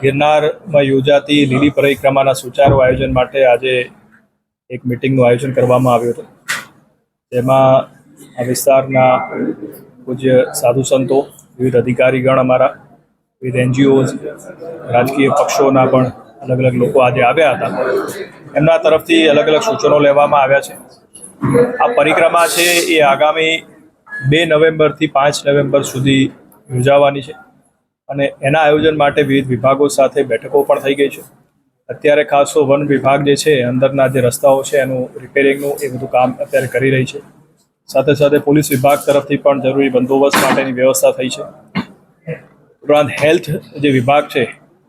ગિરનારમાં યોજાતી લીલી પરિક્રમાના સુચારુ આયોજન માટે આજે એક મિટિંગનું આયોજન કરવામાં આવ્યું હતું. તેમાં આ વિસ્તારના પૂજ્ય સાધુ સંતો, વિવિધ અધિકારીગણ અમારા, વિવિધ એનજીઓઝ, રાજકીય પક્ષોના પણ અલગ અલગ લોકો આજે આવ્યા હતા. એમના તરફથી અલગ અલગ સૂચનો લેવામાં આવ્યા છે. આ પરિક્રમા છે એ આગામી બે નવેમ્બરથી પાંચ નવેમ્બર સુધી યોજાવાની છે. અને એના આયોજન માટે વિવિધ વિભાગો સાથે બેઠકો પણ થઈ ગઈ છે. અત્યારે ખાસ વન વિભાગ જે છે, અંદરના જે રસ્તાઓ છે, એનું રિપેરિંગનું એ બધું કામ અત્યારે કરી રહી છે. સાથે સાથે પોલીસ વિભાગ તરફથી પણ જરૂરી બંદોબસ્ત માટેની વ્યવસ્થા થઈ છે. ઉપરાંત હેલ્થ જે વિભાગ છે,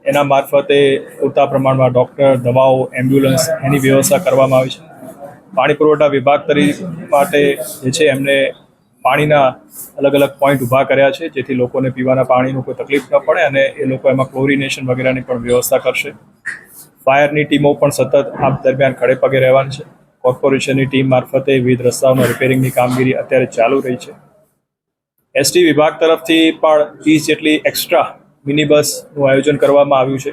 એના મારફતે પૂરતા પ્રમાણમાં ડૉક્ટર, દવાઓ, એમ્બ્યુલન્સ એની વ્યવસ્થા કરવામાં આવી છે. પાણી પુરવઠા વિભાગ તરી માટે જે છે, એમને પાણીના અલગ અલગ પોઈન્ટ ઊભા કર્યા છે, જેથી લોકોને પીવાના પાણીનું કોઈ તકલીફ ન પડે અને એ લોકો એમાં ક્લોરિનેશન વગેરેની પણ વ્યવસ્થા કરશે. ફાયરની ટીમો પણ સતત આ દરમિયાન ખડે પગે રહેવાની છે. કોર્પોરેશનની ટીમ મારફતે વિવિધ રસ્તાઓના રિપેરિંગની કામગીરી અત્યારે ચાલુ રહી છે. એસટી વિભાગ તરફથી પણ ત્રીસ જેટલી એક્સ્ટ્રા મિની બસનું આયોજન કરવામાં આવ્યું છે.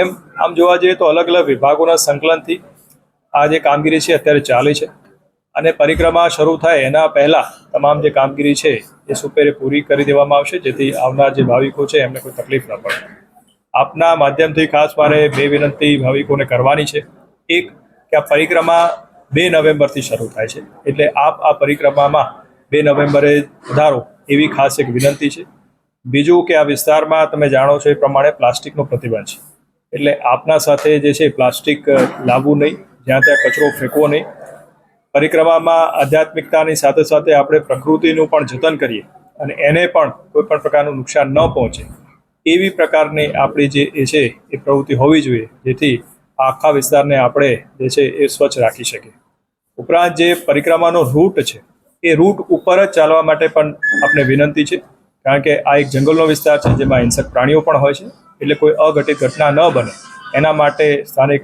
એમ આમ જોવા જઈએ તો અલગ અલગ વિભાગોના સંકલનથી આ જે કામગીરી છે, અત્યારે ચાલે છે. અને પરિક્રમા શરૂ થાય એના પહેલાં તમામ જે કામગીરી છે એ સુપેરે પૂરી કરી દેવામાં આવશે, જેથી આવનાર જે ભાવિકો છે એમને કોઈ તકલીફ ન પડે. આપના માધ્યમથી ખાસ મારે બે વિનંતી ભાવિકોને કરવાની છે. એક, કે આ પરિક્રમા બે નવેમ્બરથી શરૂ થાય છે. એટલે આપ આ પરિક્રમામાં બે નવેમ્બરે વધારો એવી ખાસ એક વિનંતી છે. બીજું કે આ વિસ્તારમાં તમે જાણો છો એ પ્રમાણે પ્લાસ્ટિકનો પ્રતિબંધ છે. એટલે આપના સાથે જે છે પ્લાસ્ટિક લાવવું નહીં. જ્યાં ત્યાં કચરો ફેંકવો નહીં. પરિક્રમામાં, આધ્યાત્મિકતાની સાથે સાથે આપણે પ્રકૃતિનું પણ જતન કરીએ અને એને પણ કોઈ પણ પ્રકારનું નુકસાન ન પહોંચે. એવી પ્રકારની આપણી જે એ છે, એ પ્રવૃત્તિ હોવી જોઈએ, જેથી આખા વિસ્તારને આપણે જે છે, એ સ્વચ્છ રાખી શકીએ. ઉપરાંત જે પરિક્રમાનો રૂટ છે, એ રૂટ ઉપર જ ચાલવા માટે પણ આપણે વિનંતી છે, કારણ કે આ એક જંગલનો વિસ્તાર છે, જેમાં હિંસક પ્રાણીઓ પણ હોય છે, એટલે કોઈ અઘટિત ઘટના ન બને. એના માટે સ્થાનિક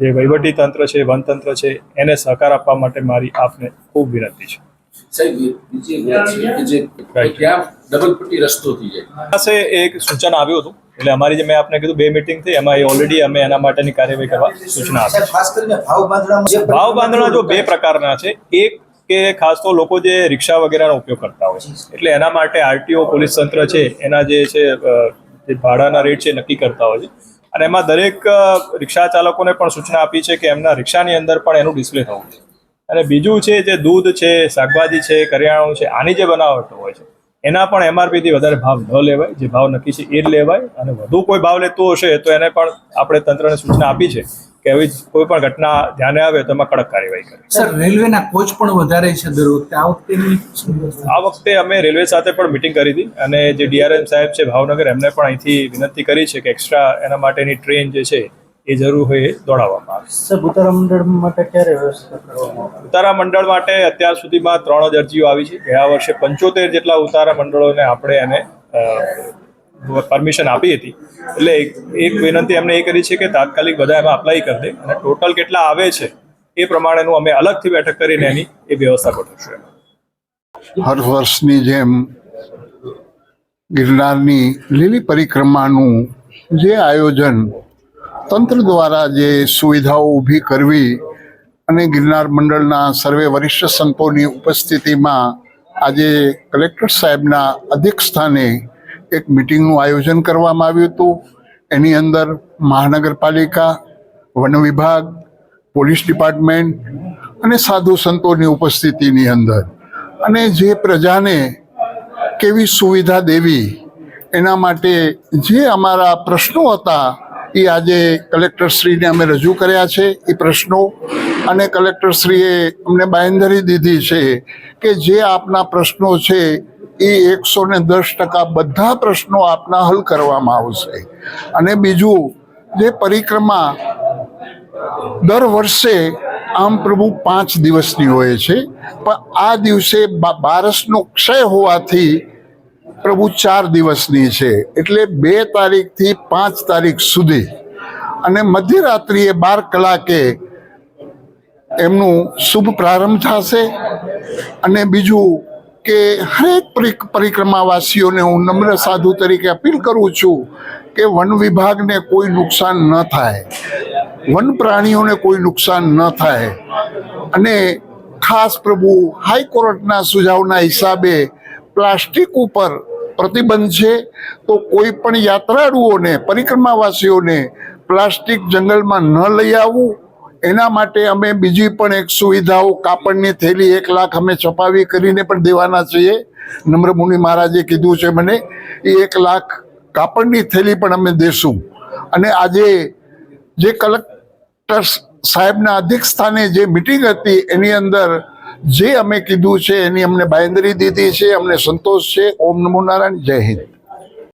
જે વહીવટી તંત્ર છે વનતંત્ર છે એને સહકાર આપવા માટે મારી આપને ખૂબ વિનંતી છે. પાસે એક સૂચન આવ્યું હતું એટલે અમારી જે મેં આપને કીધું બે મિટિંગ થઈ એમાં એ ઓલરેડી અમે એના માટેની કાર્યવાહી કરવા સૂચના આપી. ખાસ કરીને ભાવ બાંધણામાં ભાવ બાંધણા જો બે પ્રકારના છે એક કે ખાસ તો લોકો જે રિક્ષા વગેરેનો ઉપયોગ કરતા હોય છે. એટલે એના માટે આરટીઓ પોલીસ તંત્ર છે એના જે છે જે ભાડાના રેટ છે નક્કી કરતા હોય છે. અને એમાં દરેક રિક્ષા ચાલકોને પણ સૂચના આપી છે કે એમના રિક્ષાની અંદર પણ એનું ડિસ્પ્લે થવું છે અને બીજું છે, જે દૂધ છે, શાકભાજી છે કરિયાણું છે, આની જે બનાવટો હોય છે, એના પણ એમઆરપીથી વધારે ભાવ ન લેવાય. જે ભાવ નક્કી છે એ જ લેવાય. અને વધુ કોઈ ભાવ લેતું હશે તો એને પણ આપણે તંત્રને સૂચના આપી છે કે આવી કોઈ પણ ઘટના ધ્યાને આવે તો એમાં કડક કાર્યવાહી કરે. સર રેલવેના કોચ પણ વધારે છે દર વખતે. આ વખતેની આ વખતે અમે રેલવે સાથે પણ મિટિંગ કરી હતી અને જે ડીઆરએમ સાહેબ છે ભાવનગર એમને પણ અહીંથી વિનંતી કરી છે કે એક્સ્ટ્રા એના માટેની ટ્રેન જે છે એ જરૂર હોય એ દોડાવવામાં આવે. સાહેબ ઉત્તરા મંડળ માટે ક્યારે વ્યવસ્થા કરવામાં ઉતારા મંડળ માટે અત્યાર સુધીમાં ત્રણ જ અરજીઓ આવી છે. ગયા વર્ષે પંચોતેર જેટલા ઉતારા મંડળોને આપણે એને પરમિશન આપી હતી. એટલે એક વિનંતી એમને એ કરી છે કે તાત્કાલિક બધા એમાં અપ્લાય કરી દે અને ટોટલ કેટલા આવે છે એ પ્રમાણેનું અમે અલગથી બેઠક કરીને એની એ વ્યવસ્થા ગોઠવશું હર વર્ષની જેમ ગિરનારની લીલી પરિક્રમાનું જે આયોજન તંત્ર દ્વારા જે સુવિધાઓ ઊભી કરવી અને ગિરનાર મંડળના સર્વે વરિષ્ઠ સંતોની ઉપસ્થિતિમાં આજે કલેક્ટર સાહેબના અધ્યક્ષ સ્થાને એક મિટિંગનું આયોજન કરવામાં આવ્યું હતું. એની અંદર મહાનગરપાલિકા, વન વિભાગ, પોલીસ ડિપાર્ટમેન્ટ અને સાધુ સંતોની ઉપસ્થિતિની અંદર. અને જે પ્રજાને કેવી સુવિધા દેવી, એના માટે જે અમારા પ્રશ્નો હતા, એ આજે કલેક્ટરશ્રીને અમે રજૂ કર્યા છે એ પ્રશ્નો. અને કલેક્ટરશ્રીએ અમને બાંયધરી દીધી છે કે જે આપના પ્રશ્નો છે એ એકસો ને દસ ટકા બધા પ્રશ્નો આપના હલ કરવામાં આવશે. અને બીજું, જે પરિક્રમા દર વર્ષે આમ પ્રભુ પાંચ દિવસની હોય છે, પણ આ દિવસે બારસનો ક્ષય હોવાથી પ્રભુ ચાર દિવસની છે, એટલે બે તારીખથી પાંચ તારીખ સુધી. અને મધ્યરાત્રિએ બાર કલાકે એમનું શુભ પ્રારંભ થશે. અને બીજું કે હરેક પરિક- પરિક્રમાવાસીઓને હું નમ્ર સાધુ તરીકે અપીલ કરું છું કે વન વિભાગને કોઈ નુકસાન ન થાય. વન પ્રાણીઓને કોઈ નુકસાન ન થાય. અને ખાસ પ્રભુ હાઈકોર્ટના સુઝાવના હિસાબે પ્લાસ્ટિક ઉપર પ્રતિબંધ છે, તો કોઈ પણ યાત્રાળુઓને, પરિક્રમાવાસીઓને પ્લાસ્ટિક જંગલમાં ન લઈ આવવું. એના માટે અમે બીજી પણ એક સુવિધાઓ, કાપડની થેલી એક લાખ અમે છપાવી કરીને પણ દેવાના છીએ. નમ્ર મુનિ મહારાજે કીધું છે મને એ એક લાખ કાપડની થેલી પણ અમે દેશું. અને આજે જે કલેક્ટર સાહેબના અધિક સ્થાને જે મિટિંગ હતી, એની અંદર જે અમે કીધું છે, એની અમને બાયંદરી દીધી છે, અમને સંતોષ છે. ઓમ નમો નારાયણ. જય હિન્દ.